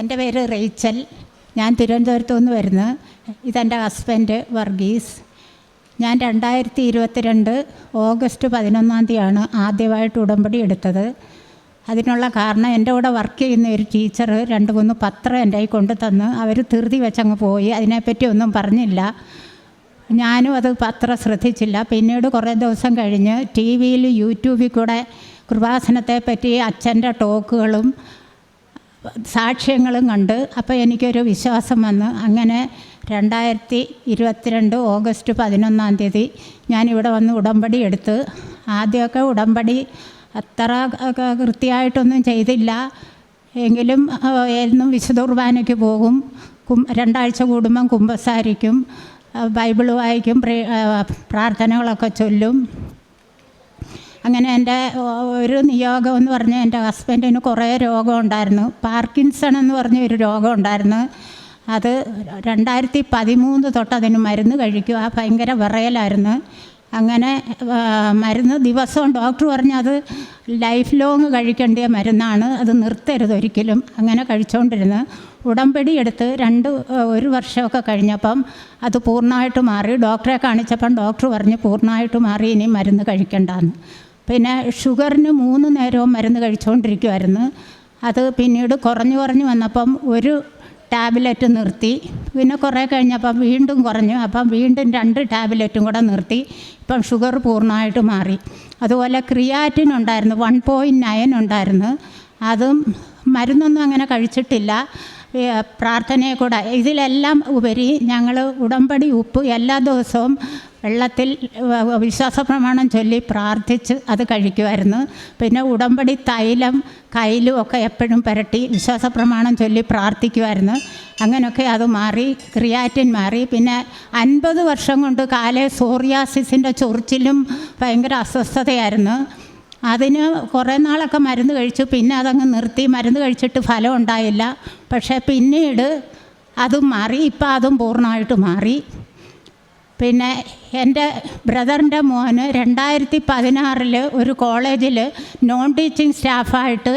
എന്റെ പേര് റേച്ചൽ ഞാൻ തിരുവനന്തപുരത്തു നിന്ന് വരുന്നു. ഇതെന്റെ ഹസ്ബൻഡ് വർഗീസ്. ഞാൻ രണ്ടായിരത്തി ഇരുപത്തിരണ്ട് ഓഗസ്റ്റ് പതിനൊന്നാം തീയതിയാണ് ആദ്യമായിട്ട് ഉടമ്പടി എടുത്തത്. അതിനുള്ള കാരണം എന്റെ കൂടെ വർക്ക് ചെയ്യുന്ന ഒരു ടീച്ചർ രണ്ട് മൂന്ന് പത്രം എന്റെ കയ്യിൽ കൊണ്ടു തന്ന് അവർ ധൃതി വെച്ചങ്ങ് പോയി. അതിനെപ്പറ്റി ഒന്നും പറഞ്ഞില്ല. ഞാനും അത് പത്രം ശ്രദ്ധിച്ചില്ല. പിന്നീട് കുറേ ദിവസം കഴിഞ്ഞ് ടി വിയിൽ യൂട്യൂബിൽ കൂടെ കൃപാസനത്തെപ്പറ്റി അച്ഛന്റെ ടോക്കുകളും സാക്ഷ്യങ്ങളും കണ്ട് അപ്പോൾ എനിക്കൊരു വിശ്വാസം വന്ന്. അങ്ങനെ രണ്ടായിരത്തി ഇരുപത്തിരണ്ട് ഓഗസ്റ്റ് പതിനൊന്നാം തീയതി ഞാനിവിടെ വന്ന് ഉടമ്പടി എടുത്ത്. ആദ്യമൊക്കെ ഉടമ്പടി അത്ര കൃത്യമായിട്ടൊന്നും ചെയ്തില്ല. എങ്കിലും എന്നും വിശുദ്ധുർബാനയ്ക്ക് പോകും. കും രണ്ടാഴ്ച കൂടുമ്പം കുമ്പസാരിക്കും. ബൈബിൾ വായിക്കും പ്രാർത്ഥനകളൊക്കെ ചൊല്ലും. അങ്ങനെ എന്റെ ഒരു നിയോഗം എന്ന് പറഞ്ഞാൽ എന്റെ ഹസ്ബൻഡിന് കുറേ രോഗം ഉണ്ടായിരുന്നു. പാർക്കിൻസൺ എന്ന് പറഞ്ഞ ഒരു രോഗം ഉണ്ടായിരുന്നു. അത് രണ്ടായിരത്തി പതിമൂന്ന് തൊട്ട് അതിന് മരുന്ന് കഴിക്കും ആ ഭയങ്കര വിറയലായിരുന്നു. അങ്ങനെ മരുന്ന് ദിവസവും ഡോക്ടർ പറഞ്ഞു അത് ലൈഫ് ലോങ് കഴിക്കേണ്ട മരുന്നാണ് അത് നിർത്തരുത് ഒരിക്കലും. അങ്ങനെ കഴിച്ചുകൊണ്ടിരുന്നു ഉടമ്പടി എടുത്ത് രണ്ട് ഒരു വർഷമൊക്കെ കഴിഞ്ഞപ്പം അത് പൂർണമായിട്ട് മാറി. ഡോക്ടറെ കാണിച്ചപ്പം ഡോക്ടർ പറഞ്ഞ് പൂർണമായിട്ട് മാറി ഇനി മരുന്ന് കഴിക്കണ്ടെന്ന്. പിന്നെ ഷുഗറിന് മൂന്ന് നേരവും മരുന്ന് കഴിച്ചുകൊണ്ടിരിക്കുമായിരുന്നു അത് പിന്നീട് കുറഞ്ഞു കുറഞ്ഞു വന്നപ്പം ഒരു ടാബ്ലറ്റ് നിർത്തി. പിന്നെ കുറേ കഴിഞ്ഞപ്പം വീണ്ടും കുറഞ്ഞു. അപ്പം വീണ്ടും രണ്ട് ടാബ്ലറ്റും കൂടെ നിർത്തി. ഇപ്പം ഷുഗർ പൂർണമായിട്ട് മാറി. അതുപോലെ ക്രിയാറ്റിൻ ഉണ്ടായിരുന്നു. വൺ പോയിന്റ് നയൻ ഉണ്ടായിരുന്നു. അതും മരുന്നൊന്നും അങ്ങനെ കഴിച്ചിട്ടില്ല. പ്രാർത്ഥനയെ കൂടെ. ഇതിലെല്ലാം ഉപരി ഞങ്ങൾ ഉടമ്പടി ഉപ്പ് എല്ലാ ദിവസവും വെള്ളത്തിൽ വിശ്വാസ പ്രമാണം ചൊല്ലി പ്രാർത്ഥിച്ച് അത് കഴിക്കുമായിരുന്നു. പിന്നെ ഉടമ്പടി തൈലം കയ്യിലും ഒക്കെ എപ്പോഴും പുരട്ടി വിശ്വാസ പ്രമാണം ചൊല്ലി പ്രാർത്ഥിക്കുമായിരുന്നു. അങ്ങനെയൊക്കെ അത് മാറി ക്രിയാറ്റിൻ മാറി. പിന്നെ അൻപത് വർഷം കൊണ്ട് കാലേ സോറിയാസിസിന്റെ ചൊറിച്ചിലും ഭയങ്കര അസ്വസ്ഥതയായിരുന്നു. അതിന് കുറേ നാളൊക്കെ മരുന്ന് കഴിച്ചു. പിന്നെ അതങ്ങ് നിർത്തി. മരുന്ന് കഴിച്ചിട്ട് ഫലം ഉണ്ടായില്ല. പക്ഷേ പിന്നീട് അതും മാറി. ഇപ്പം അതും പൂർണമായിട്ട് മാറി. പിന്നെ എന്റെ ബ്രദറിന്റെ മോന് രണ്ടായിരത്തി പതിനാറിൽ ഒരു കോളേജിൽ നോൺ ടീച്ചിങ് സ്റ്റാഫായിട്ട്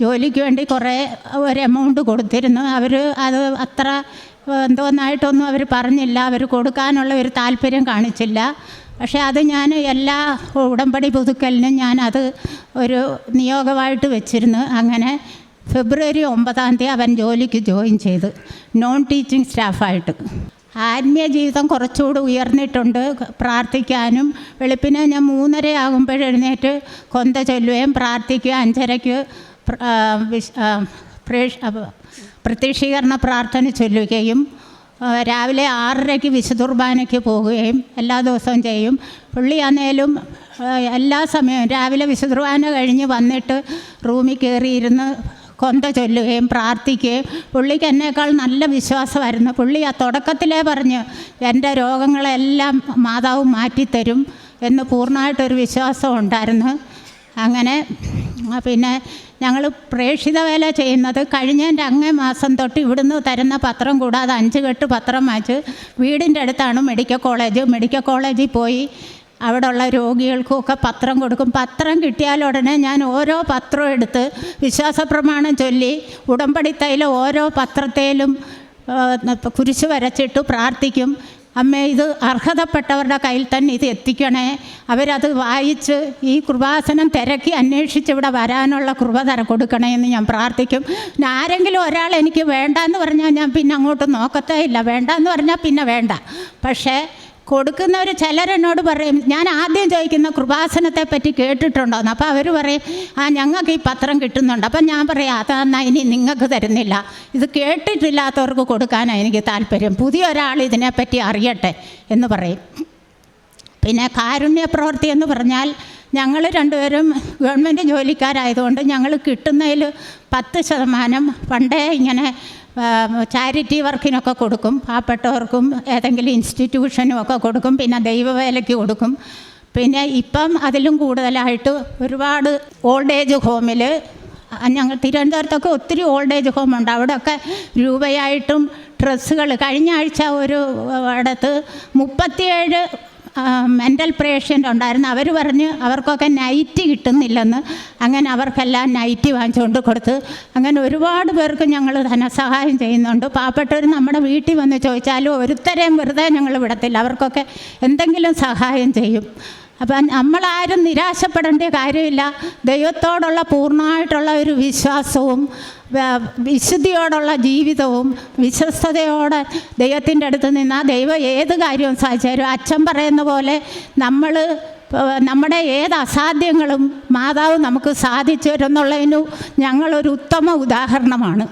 ജോലിക്ക് വേണ്ടി കുറേ ഒരു എമൗണ്ട് കൊടുത്തിരുന്നു. അവർ അത് അത്ര എന്തോന്നായിട്ടൊന്നും അവർ പറഞ്ഞില്ല. അവർ കൊടുക്കാനുള്ള ഒരു താല്പര്യം കാണിച്ചില്ല. പക്ഷേ അത് ഞാൻ എല്ലാ ഉടമ്പടി പുതുക്കലിനും ഞാൻ അത് ഒരു നിയോഗമായിട്ട് വെച്ചിരുന്നു. അങ്ങനെ ഫെബ്രുവരി ഒമ്പതാം തീയതി അവൻ ജോലിക്ക് ജോയിൻ ചെയ്ത്. നോൺ ടീച്ചിങ് സ്റ്റാഫായിട്ട് ആത്മീയ ജീവിതം കുറച്ചുകൂടി ഉയർന്നിട്ടുണ്ട്. പ്രാർത്ഥിക്കാനും വെളുപ്പിനെ ഞാൻ മൂന്നര ആകുമ്പോൾ എഴുന്നേറ്റ് കൊന്ത ചൊല്ലുകയും പ്രാർത്ഥിക്കുകയും അഞ്ചരയ്ക്ക് പ്രത്യക്ഷീകരണ പ്രാർത്ഥന ചൊല്ലുകയും രാവിലെ ആറരയ്ക്ക് വിശുദ്ധുർബാനയ്ക്ക് പോവുകയും എല്ലാ ദിവസവും ചെയ്യും. പുള്ളി ആന്നേലും എല്ലാ സമയവും രാവിലെ വിശുദ്ധുർബാന കഴിഞ്ഞ് വന്നിട്ട് റൂമിൽ കയറിയിരുന്ന് കൊന്ത ചൊല്ലുകയും പ്രാർത്ഥിക്കുകയും പുള്ളിക്ക് എന്നേക്കാൾ നല്ല വിശ്വാസമായിരുന്നു. പുള്ളി ആ തുടക്കത്തിലേ പറഞ്ഞ് എന്റെ രോഗങ്ങളെല്ലാം മാതാവ് മാറ്റിത്തരും എന്ന് പൂർണമായിട്ടൊരു വിശ്വാസം ഉണ്ടായിരുന്നു. അങ്ങനെ പിന്നെ ഞങ്ങൾ പ്രേക്ഷിത വേല ചെയ്യുന്നത് കഴിഞ്ഞതിന്റെ അങ്ങേ മാസം തൊട്ട് ഇവിടുന്ന് തരുന്ന പത്രം കൂടാതെ അഞ്ച് കെട്ട് പത്രം വാങ്ങിച്ച് വീടിന്റെ അടുത്താണ് മെഡിക്കൽ കോളേജ്. മെഡിക്കൽ കോളേജിൽ പോയി അവിടെയുള്ള രോഗികൾക്കുമൊക്കെ പത്രം കൊടുക്കും. പത്രം കിട്ടിയാലുടനെ ഞാൻ ഓരോ പത്രം എടുത്ത് വിശ്വാസ പ്രമാണം ചൊല്ലി ഉടമ്പടി തൈല ഓരോ പത്രത്തേലും കുരിശ് വരച്ചിട്ട് പ്രാർത്ഥിക്കും. അമ്മ ഇത് അർഹതപ്പെട്ടവരുടെ കയ്യിൽ തന്നെ ഇത് എത്തിക്കണേ. അവരത് വായിച്ച് ഈ കൃപാസനം തിരക്കി അന്വേഷിച്ച് ഇവിടെ വരാനുള്ള കൃപ തര കൊടുക്കണേ എന്ന് ഞാൻ പ്രാർത്ഥിക്കും. പിന്നെ ആരെങ്കിലും ഒരാൾ എനിക്ക് വേണ്ടെന്ന് പറഞ്ഞാൽ ഞാൻ പിന്നെ അങ്ങോട്ട് നോക്കത്തേ ഇല്ല. വേണ്ടെന്ന് പറഞ്ഞാൽ പിന്നെ വേണ്ട. പക്ഷേ കൊടുക്കുന്നവർ ചിലരെന്നോട് പറയും ഞാൻ ആദ്യം ചോദിക്കുന്ന കൃപാസനത്തെ പറ്റി കേട്ടിട്ടുണ്ടോന്ന് അപ്പോൾ അവർ പറയും ആ ഞങ്ങൾക്ക് ഈ പത്രം കിട്ടുന്നുണ്ട്. അപ്പം ഞാൻ പറയാം അതെന്നാൽ ഇനി നിങ്ങൾക്ക് തരുന്നില്ല. ഇത് കേട്ടിട്ടില്ലാത്തവർക്ക് കൊടുക്കാനാണ് എനിക്ക് താല്പര്യം. പുതിയ ഒരാൾ ഇതിനെപ്പറ്റി അറിയട്ടെ എന്ന് പറയും. പിന്നെ കാരുണ്യ പ്രവൃത്തി എന്ന് പറഞ്ഞാൽ ഞങ്ങൾ രണ്ടുപേരും ഗവൺമെന്റ് ജോലിക്കാരായതുകൊണ്ട് ഞങ്ങൾ കിട്ടുന്നതിൽ പത്ത് ശതമാനം പണ്ടേ ഇങ്ങനെ ചാരിറ്റി വർക്കിനൊക്കെ കൊടുക്കും. പാവപ്പെട്ടവർക്കും ഏതെങ്കിലും ഇൻസ്റ്റിറ്റ്യൂഷനും ഒക്കെ കൊടുക്കും. പിന്നെ ദൈവവേലയ്ക്ക് കൊടുക്കും. പിന്നെ ഇപ്പം അതിലും കൂടുതലായിട്ട് ഒരുപാട് ഓൾഡ് ഏജ് ഹോമിൽ ഞങ്ങൾ തിരുവനന്തപുരത്തൊക്കെ ഒത്തിരി ഓൾഡ് ഏജ് ഹോമുണ്ട് അവിടെയൊക്കെ രൂപയായിട്ടും ഡ്രസ്സുകൾ കഴിഞ്ഞ ആഴ്ച ഒരു ഇടത്ത് മുപ്പത്തിയേഴ് മെന്റൽ പേഷ്യന്റ് ഉണ്ടായിരുന്നു. അവർ പറഞ്ഞ് അവർക്കൊക്കെ നൈറ്റ് കിട്ടുന്നില്ലെന്ന്. അങ്ങനെ അവർക്കെല്ലാം നൈറ്റ് വാങ്ങിച്ചുകൊണ്ട് കൊടുത്ത്. അങ്ങനെ ഒരുപാട് പേർക്ക് ഞങ്ങൾ ധനസഹായം ചെയ്യുന്നുണ്ട്. പാവപ്പെട്ടവർ നമ്മുടെ വീട്ടിൽ വന്ന് ചോദിച്ചാലും ഒരുത്തരെയും വെറുതെ ഞങ്ങൾ വിടത്തില്ല. അവർക്കൊക്കെ എന്തെങ്കിലും സഹായം ചെയ്യും. അപ്പം നമ്മളാരും നിരാശപ്പെടേണ്ട കാര്യമില്ല. ദൈവത്തോടുള്ള പൂർണമായിട്ടുള്ള ഒരു വിശ്വാസവും വിശുദ്ധിയോടുള്ള ജീവിതവും വിശ്വസ്തയോടെ ദൈവത്തിന്റെ അടുത്ത് നിന്നാൽ ദൈവം ഏത് കാര്യവും സാധിച്ചു അച്ഛൻ പറയുന്ന പോലെ നമ്മൾ നമ്മുടെ ഏത് അസാധ്യങ്ങളും മാതാവ് നമുക്ക് സാധിച്ചു തരുമെന്നുള്ളതിന് ഞങ്ങളൊരു ഉത്തമ ഉദാഹരണമാണ്.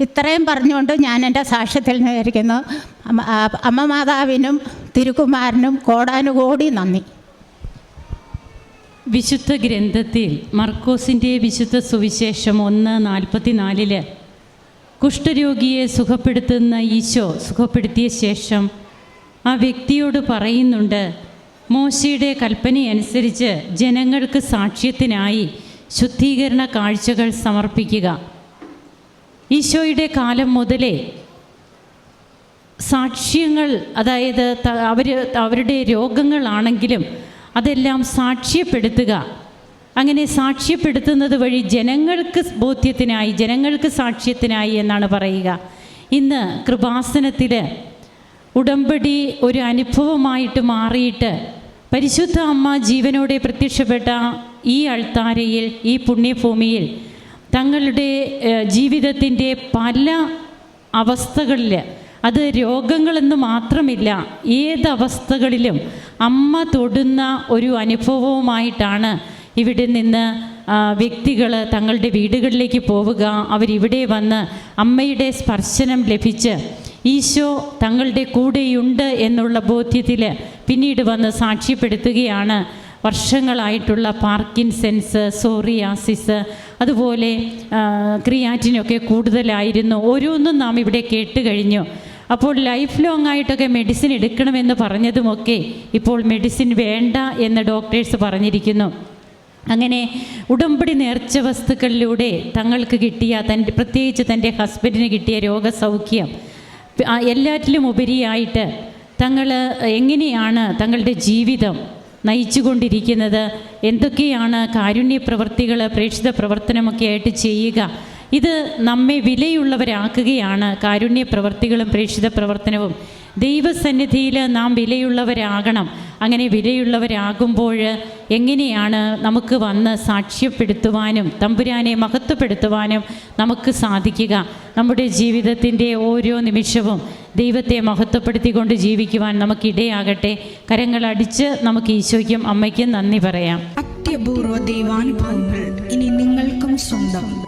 ഇത്രയും പറഞ്ഞുകൊണ്ട് ഞാൻ എന്റെ സാക്ഷ്യത്തിൽ നിന്നിരിക്കുന്നു. അമ്മ മാതാവിനും തിരുക്കുമാരനും കോടാനുകോടി നന്ദി. വിശുദ്ധ ഗ്രന്ഥത്തിൽ മർക്കോസിന്റെ വിശുദ്ധ സുവിശേഷം ഒന്ന് നാൽപ്പത്തിനാലിൽ കുഷ്ഠരോഗിയെ സുഖപ്പെടുത്തുന്ന ഈശോ സുഖപ്പെടുത്തിയ ശേഷം ആ വ്യക്തിയോട് പറയുന്നുണ്ട് മോശയുടെ കൽപ്പനയനുസരിച്ച് ജനങ്ങൾക്ക് സാക്ഷ്യത്തിനായി ശുദ്ധീകരണ കാഴ്ചകൾ സമർപ്പിക്കുക. ഈശോയുടെ കാലം മുതലേ സാക്ഷ്യങ്ങൾ അതായത് അവർ അവരുടെ രോഗങ്ങളാണെങ്കിലും അതെല്ലാം സാക്ഷ്യപ്പെടുത്തുക. അങ്ങനെ സാക്ഷ്യപ്പെടുത്തുന്നത് വഴി ജനങ്ങൾക്ക് ബോധ്യത്തിനായി ജനങ്ങൾക്ക് സാക്ഷ്യത്തിനായി എന്നാണ് പറയുക. ഇന്ന് കൃപാസനത്തിൽ ഉടമ്പടി ഒരു അനുഭവമായിട്ട് മാറിയിട്ട് പരിശുദ്ധ അമ്മ ജീവനോടെ പ്രത്യക്ഷപ്പെട്ട ഈ അൾത്താരയിൽ ഈ പുണ്യഭൂമിയിൽ തങ്ങളുടെ ജീവിതത്തിന്റെ പല അവസ്ഥകളിൽ അത് രോഗങ്ങളെന്ന് മാത്രമില്ല ഏതവസ്ഥകളിലും അമ്മ തൊടുന്ന ഒരു അനുഭവവുമായിട്ടാണ് ഇവിടെ നിന്ന് വ്യക്തികൾ തങ്ങളുടെ വീടുകളിലേക്ക് പോവുക. അവരിവിടെ വന്ന് അമ്മയുടെ സ്പർശനം ലഭിച്ച് ഈശോ തങ്ങളുടെ കൂടെയുണ്ട് എന്നുള്ള ബോധ്യത്തിൽ പിന്നീട് വന്ന് സാക്ഷ്യപ്പെടുത്തുകയാണ്. വർഷങ്ങളായിട്ടുള്ള പാർക്കിൻസെൻസ് സോറിയാസിസ് അതുപോലെ ക്രിയാറ്റിനൊക്കെ കൂടുതലായിരുന്നു. ഓരോന്നും നാം ഇവിടെ കേട്ട് കഴിഞ്ഞു. അപ്പോൾ ലൈഫ് ലോങ് ആയിട്ടൊക്കെ മെഡിസിൻ എടുക്കണമെന്ന് പറഞ്ഞതുമൊക്കെ ഇപ്പോൾ മെഡിസിൻ വേണ്ട എന്ന് ഡോക്ടേഴ്സ് പറഞ്ഞിരിക്കുന്നു. അങ്ങനെ ഉടമ്പടി നേർച്ച വസ്തുക്കളിലൂടെ തങ്ങൾക്ക് കിട്ടിയ തന്റെ പ്രത്യേകിച്ച് തന്റെ ഹസ്ബൻഡിന് കിട്ടിയ രോഗസൗഖ്യം എല്ലാറ്റിലും ഉപരിയായിട്ട് തങ്ങൾ എങ്ങനെയാണ് തങ്ങളുടെ ജീവിതം നയിച്ചുകൊണ്ടിരിക്കുന്നത് എന്തൊക്കെയാണ് കാരുണ്യ പ്രവർത്തികൾ പ്രേക്ഷിത പ്രവർത്തനമൊക്കെ ആയിട്ട് ചെയ്യുക ഇത് നമ്മെ വിലയുള്ളവരാക്കുകയാണ്. കാരുണ്യ പ്രവർത്തികളും പ്രേക്ഷിത പ്രവർത്തനവും ദൈവസന്നിധിയിൽ നാം വിലയുള്ളവരാകണം. അങ്ങനെ വിലയുള്ളവരാകുമ്പോൾ എങ്ങനെയാണ് നമുക്ക് വന്ന് സാക്ഷ്യപ്പെടുത്തുവാനും തമ്പുരാനെ മഹത്വപ്പെടുത്തുവാനും നമുക്ക് സാധിക്കുക? നമ്മുടെ ജീവിതത്തിന്റെ ഓരോ നിമിഷവും ദൈവത്തെ മഹത്വപ്പെടുത്തിക്കൊണ്ട് ജീവിക്കുവാൻ നമുക്കിടയാകട്ടെ. കരങ്ങളടിച്ച് നമുക്ക് ഈശോയ്ക്കും അമ്മയ്ക്കും നന്ദി പറയാം. അത്യപൂർവ ദൈവാനുഭവങ്ങൾ ഇനി നിങ്ങൾക്കും സ്വന്തം.